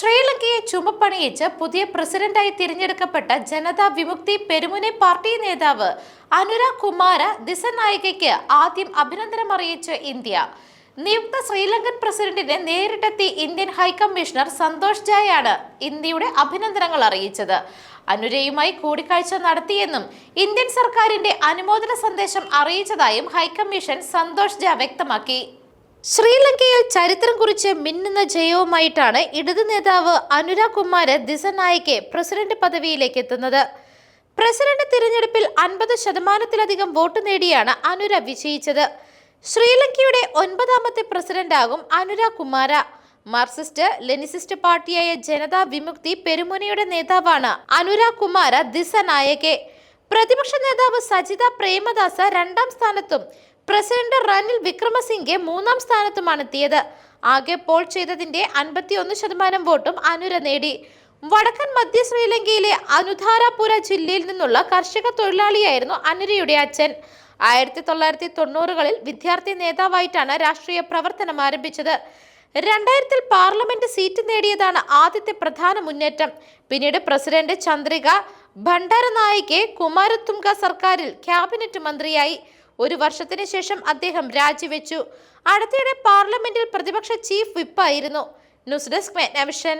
ശ്രീലങ്കയെ ചുമപ്പണിയിച്ച് പുതിയ പ്രസിഡന്റായി തിരഞ്ഞെടുക്കപ്പെട്ട ജനതാ വിമുക്തി പെരുമുനെ പാർട്ടി നേതാവ് അനുരാഗ് കുമാര ദിസനായികയ്ക്ക് ആദ്യം അഭിനന്ദനം അറിയിച്ച് ഇന്ത്യ. നിയുക്ത ശ്രീലങ്കൻ പ്രസിഡന്റിനെ നേരിട്ടെത്തി ഇന്ത്യൻ ഹൈക്കമ്മീഷണർ സന്തോഷ് ജായാണ് ഇന്ത്യയുടെ അഭിനന്ദനങ്ങൾ അറിയിച്ചത്. അനുരയുമായി കൂടിക്കാഴ്ച നടത്തിയെന്നും ഇന്ത്യൻ സർക്കാരിന്റെ അനുമോദന സന്ദേശം അറിയിച്ചതായും ഹൈക്കമ്മീഷൻ സന്തോഷ് ജ വ്യക്തമാക്കി. ശ്രീലങ്കയിൽ ചരിത്രം കുറിച്ച് മിന്നുന്ന ജയവുമായിട്ടാണ് ഇടതു നേതാവ് അനുരാഗ് കുമാര് ദിസനായിക്കെ പ്രസിഡന്റ് പദവിയിലേക്ക് എത്തുന്നത്. പ്രസിഡന്റ് തിരഞ്ഞെടുപ്പിൽ അൻപത് ശതമാനത്തിലധികം വോട്ട് നേടിയാണ് അനുര വിജയിച്ചത്. ശ്രീലങ്കയുടെ ഒൻപതാമത്തെ പ്രസിഡന്റാകും അനുരാഗ് കുമാര. മാർക്സിസ്റ്റ് ലെനിസിസ്റ്റ് പാർട്ടിയായ ജനതാ വിമുക്തി പെരുമുനയുടെ നേതാവാണ് അനുരാഗ് കുമാര ദിസനായകെ. പ്രതിപക്ഷ നേതാവ് സജിത പ്രേമദാസ രണ്ടാം സ്ഥാനത്തും പ്രസിഡന്റ് റനിൽ വിക്രമസിംഗെ മൂന്നാം സ്ഥാനത്തുമാണ് എത്തിയത് ആകെ പോൾ ചെയ്തതിന്റെ അൻപത്തിയൊന്ന് ശതമാനം വോട്ടും അനുര നേടി. വടക്കൻ മധ്യ ശ്രീലങ്കയിലെ അനുധാരാപുര ജില്ലയിൽ നിന്നുള്ള കർഷക തൊഴിലാളിയായിരുന്നു അനുരയുടെ അച്ഛൻ. ആയിരത്തി തൊള്ളായിരത്തി തൊണ്ണൂറുകളിൽ വിദ്യാർത്ഥി നേതാവായിട്ടാണ് രാഷ്ട്രീയ പ്രവർത്തനം ആരംഭിച്ചത്. രണ്ടായിരത്തിൽ പാർലമെന്റ് സീറ്റ് നേടിയതാണ് ആദ്യത്തെ പ്രധാന മുന്നേറ്റം. പിന്നീട് പ്രസിഡന്റ് ചന്ദ്രിക ഭണ്ഡാരനായികെ കുമാരത്തുംഗ സർക്കാരിൽ ക്യാബിനറ്റ് മന്ത്രിയായി. ഒരു വർഷത്തിന് ശേഷം അദ്ദേഹം രാജിവെച്ചു. അടുത്തിടെ പാർലമെന്റിൽ പ്രതിപക്ഷ ചീഫ് വിപ്പായിരുന്നു ന്യൂസ് ഡെസ്ക് മെഗ്നവിഷൻ